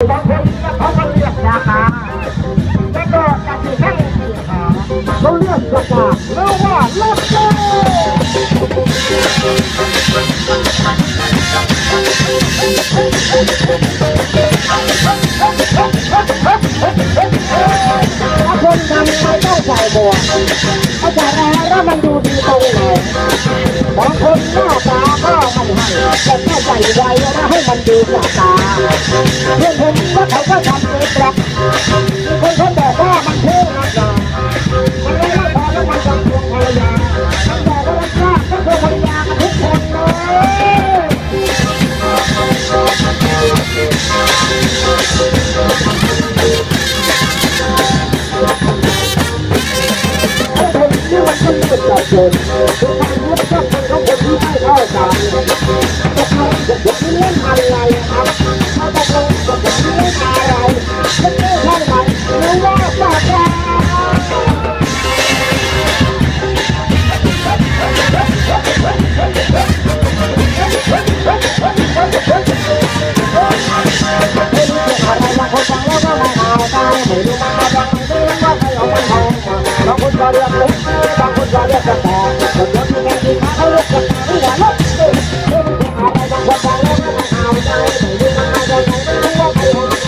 บางคนเขาก็เลือกราคาแล้วก็จะมีแค่เขาเลือกราคาแล้วว่าลือกเจถ้าคนทำไม่ต้องใส่หมวกเขาจะแร้แล้วมันดูดีตรงไหนบางคนหน้าตาก็ไม่ให้แต่แค่ใส่ไว้นะ มันดูจากตาเพื่อนผมว่าเขาก็ทำเองหรอกคนเขาบอกว่ามันเท่มากกว่ามันไม่ได้พอแล้วมันยังพวงภรรยามันบอกว่ารักชาติก็คือภรรยากันทุกคนเลยไอ้คนที่มันก็เลือกเราคน Gracias.